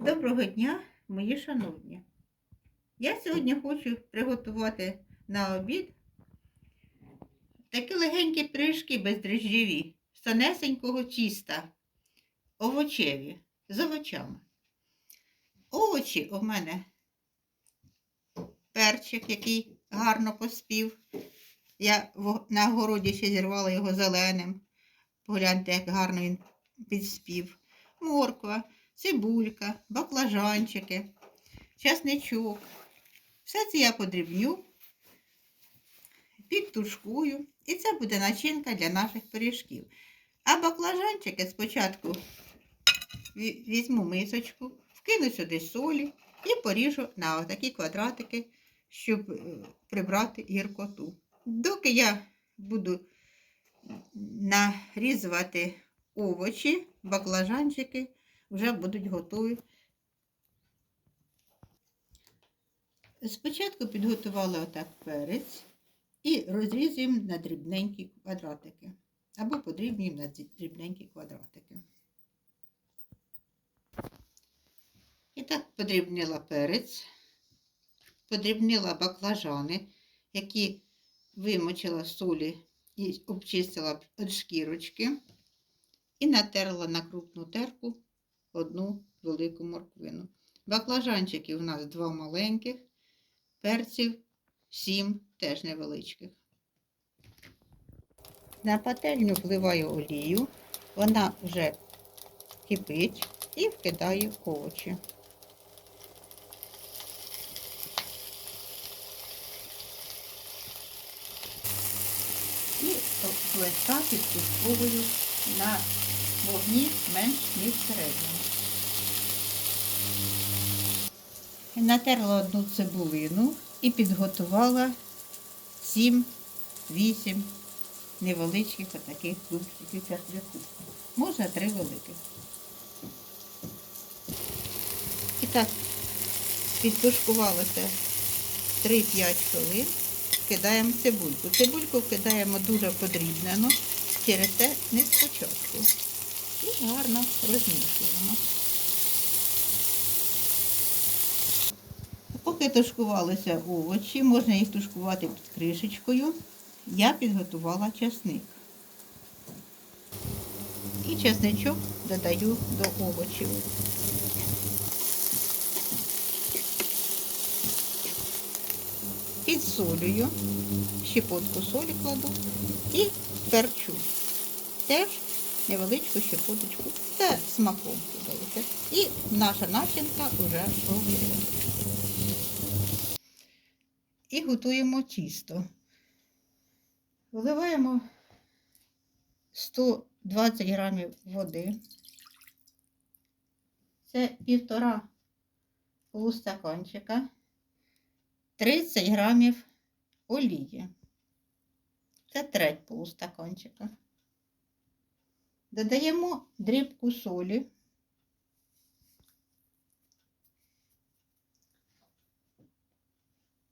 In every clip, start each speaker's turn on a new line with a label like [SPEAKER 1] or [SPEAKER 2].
[SPEAKER 1] Доброго дня, мої шановні. Я сьогодні хочу приготувати на обід такі легенькі пиріжки бездріжджові, з тонесенького тіста, овочеві, з овочами. Овочі у мене перчик, який гарно поспів. Я на городі ще зірвала його зеленим. Погляньте, як гарно він підспів. Морква цибулька, баклажанчики, часничок. Все це я подрібню, підтушкую, і це буде начинка для наших пиріжків. А баклажанчики спочатку візьму мисочку, вкину сюди солі і поріжу на такі квадратики, щоб е, прибрати гіркоту. Доки я буду нарізувати овочі, баклажанчики, вже будуть готові. Спочатку підготувала отак перець і розрізуємо на дрібненькі квадратики. Або подрібнюємо на дрібненькі квадратики. І так подрібнила перець, подрібнила баклажани, які вимочила в солі і обчистила від шкірочки. І натерла на крупну терку одну велику морквину. Баклажанчиків у нас два маленьких, перців сім теж невеличких. На пательню вливаю олію, вона вже кипить і вкидаю овочі. І листа підтушковую на вогні менш ніж середньому. Натерла одну цибулину і підготувала 7-8 невеличких отаких зубчиків часнику. Можна три великих. І так підтушкувалося 3-5 хвилин. Кидаємо цибульку. Цибульку кидаємо дуже подрібнено, через те не спочатку. І гарно розмішуємо. Поки тушкувалися овочі, можна їх тушкувати під кришечкою. Я підготувала часник. І часничок додаю до овочів. Підсолюю, щепотку солі кладу і перчу. Теж невеличку щепоточку та смаком додаєте. І наша начинка вже готова. І готуємо тісто. Вливаємо 120 грамів води. Це півтора полустаканчика, 30 грамів олії. Це треть полустаканчика. Додаємо дрібку солі.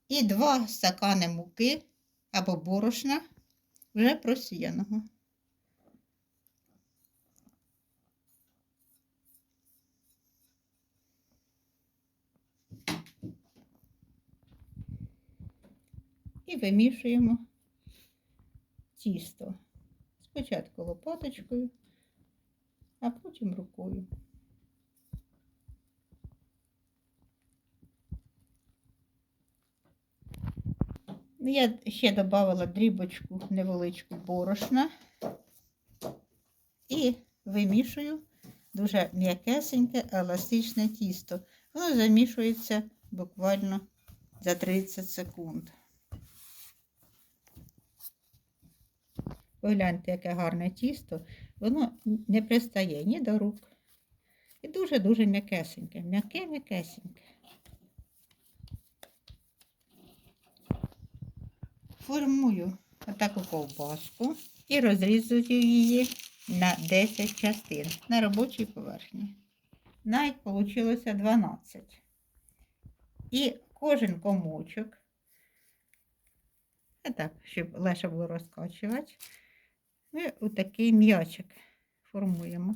[SPEAKER 1] І 2 стакани муки або борошна вже просіяного. І вимішуємо тісто. Спочатку лопаточкою, а потім рукою. Ну, Я ще додавала дрібочку невеличку борошна і вимішую дуже м'якесеньке, еластичне тісто. Воно замішується буквально за 30 секунд. Погляньте, яке гарне тісто, воно не пристає ні до рук. І дуже-дуже м'якесеньке, м'яке-м'якесеньке. Формую отаку ковбаску і розрізую її на 10 частин на робочій поверхні. Навіть вийшло 12. І кожен комочок, так, щоб легше було розкачувати, і отакий м'ячик формуємо.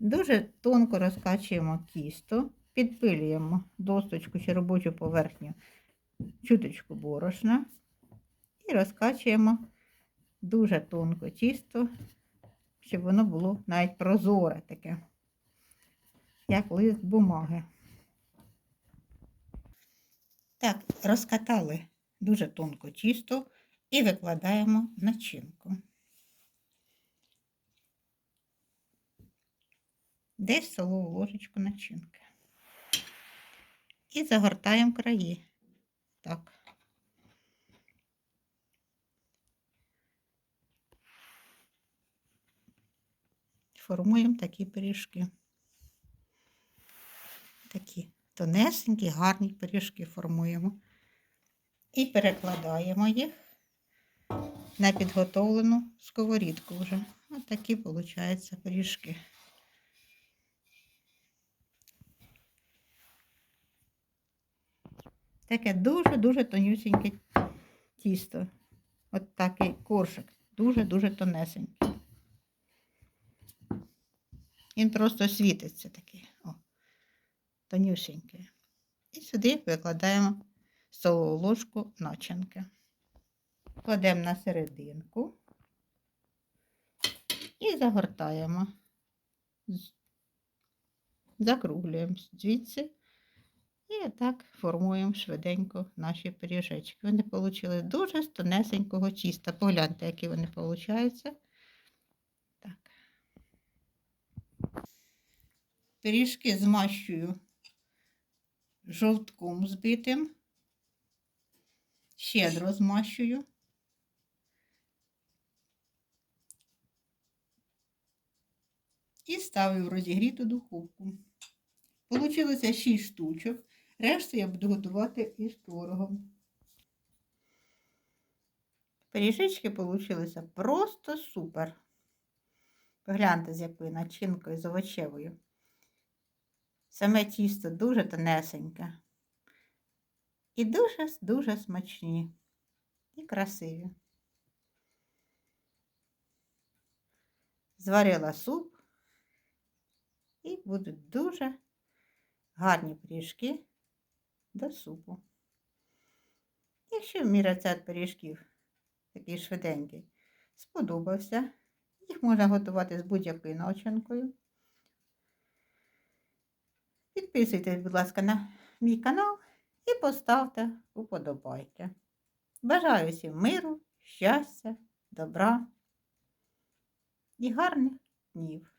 [SPEAKER 1] Дуже тонко розкачуємо тісто, підпилюємо досточку чи робочу поверхню чуточку борошна і розкачуємо дуже тонко тісто, щоб воно було навіть прозоре таке як лист бумаги. Так, розкатали дуже тонко тісто і викладаємо начинку. Десь столову ложечку начинки. І загортаємо краї. Так. Формуємо такі пиріжки. Тонесенькі, гарні пиріжки формуємо. І перекладаємо їх на підготовлену сковорідку вже. Ось такі, виходять, пиріжки. Таке дуже-дуже тонюсіньке тісто. От такий коршик. Дуже-дуже тонесенький. Він просто світиться такий. Тонюсенький. І сюди викладаємо столову ложку начинки. Кладемо на серединку і загортаємо. Закруглюємо звідси. І так формуємо швиденько наші пиріжечки. Вони отримали дуже з тонесенького тіста. Погляньте, які вони получаються. Так. Пиріжки змащую жовтком збитим. Щедро змащую. І ставлю в розігріту духовку. Получилося 6 штучок. Решту я буду готувати із творогом. Пиріжечки получилися просто супер. Погляньте, з якою начинкою з овочевою. Саме тісто дуже тонесеньке. І дуже-дуже смачні і красиві. Зварила суп і будуть дуже гарні пиріжки до супу. Якщо мій рецепт пиріжків такий швиденький сподобався, їх можна готувати з будь-якою начинкою. Підписуйтесь, будь ласка, на мій канал і поставте уподобайки. Бажаю всім миру, щастя, добра і гарних днів!